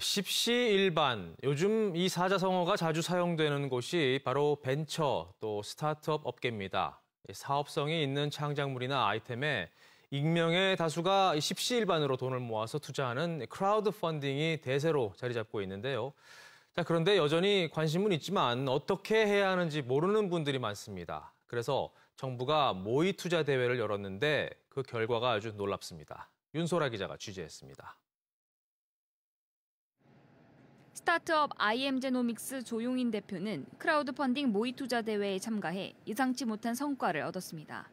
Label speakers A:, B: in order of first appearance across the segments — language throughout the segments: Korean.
A: 십시일반. 요즘 이 사자성어가 자주 사용되는 곳이 바로 벤처 또 스타트업 업계입니다. 사업성이 있는 창작물이나 아이템에 익명의 다수가 십시일반으로 돈을 모아서 투자하는 크라우드 펀딩이 대세로 자리 잡고 있는데요. 자, 그런데 여전히 관심은 있지만 어떻게 해야 하는지 모르는 분들이 많습니다. 그래서 정부가 모의 투자 대회를 열었는데 그 결과가 아주 놀랍습니다. 윤소라 기자가 취재했습니다.
B: 스타트업 IM제노믹스 조용인 대표는 크라우드 펀딩 모의 투자 대회에 참가해 예상치 못한 성과를 얻었습니다.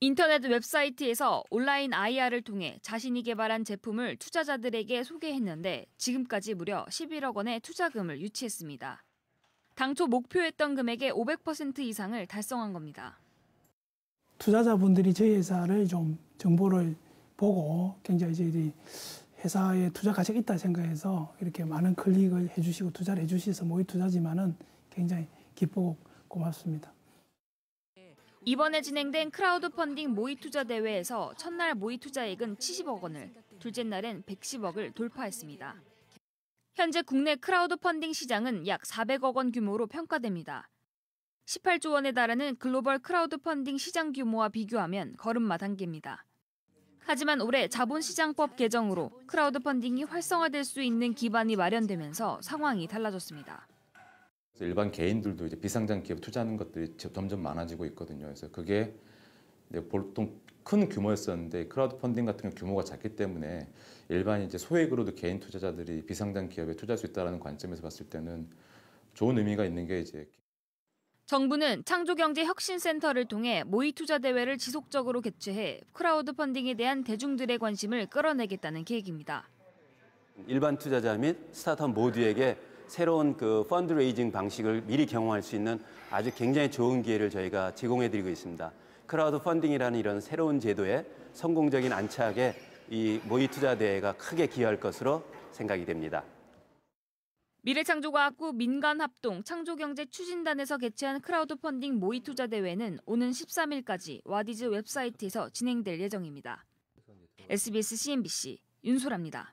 B: 인터넷 웹사이트에서 온라인 IR을 통해 자신이 개발한 제품을 투자자들에게 소개했는데 지금까지 무려 11억 원의 투자금을 유치했습니다. 당초 목표했던 금액의 500% 이상을 달성한 겁니다.
C: 투자자분들이 저희 회사를 좀 정보를 보고 굉장히 저희들이 회사에 투자 가치가 있다 생각해서 이렇게 많은 클릭을 해주시고 투자를 해주셔서 모의 투자지만은 굉장히 기쁘고 고맙습니다.
B: 이번에 진행된 크라우드 펀딩 모의 투자 대회에서 첫날 모의 투자액은 70억 원을, 둘째 날엔 110억을 돌파했습니다. 현재 국내 크라우드 펀딩 시장은 약 400억 원 규모로 평가됩니다. 18조 원에 달하는 글로벌 크라우드 펀딩 시장 규모와 비교하면 걸음마 단계입니다. 하지만 올해 자본시장법 개정으로 크라우드 펀딩이 활성화될 수 있는 기반이 마련되면서 상황이 달라졌습니다.
D: 일반 개인들도 이제 비상장 기업 투자하는 것들이 점점 많아지고 있거든요. 그래서 그게 보통 큰 규모였었는데 크라우드 펀딩 같은 규모가 작기 때문에 일반 이제 소액으로도 개인 투자자들이 비상장 기업에 투자할 수 있다는 관점에서 봤을 때는 좋은 의미가 있는 게 이제
B: 정부는 창조경제혁신센터를 통해 모의 투자 대회를 지속적으로 개최해 크라우드 펀딩에 대한 대중들의 관심을 끌어내겠다는 계획입니다.
E: 일반 투자자 및 스타트업 모두에게 새로운 그 펀드레이징 방식을 미리 경험할 수 있는 아주 굉장히 좋은 기회를 저희가 제공해드리고 있습니다. 크라우드 펀딩이라는 이런 새로운 제도에 성공적인 안착에 이 모의 투자 대회가 크게 기여할 것으로 생각이 됩니다.
B: 미래창조과학부 민간합동 창조경제 추진단에서 개최한 크라우드 펀딩 모의 투자 대회는 오는 13일까지 와디즈 웹사이트에서 진행될 예정입니다. SBS CNBC 윤소라입니다.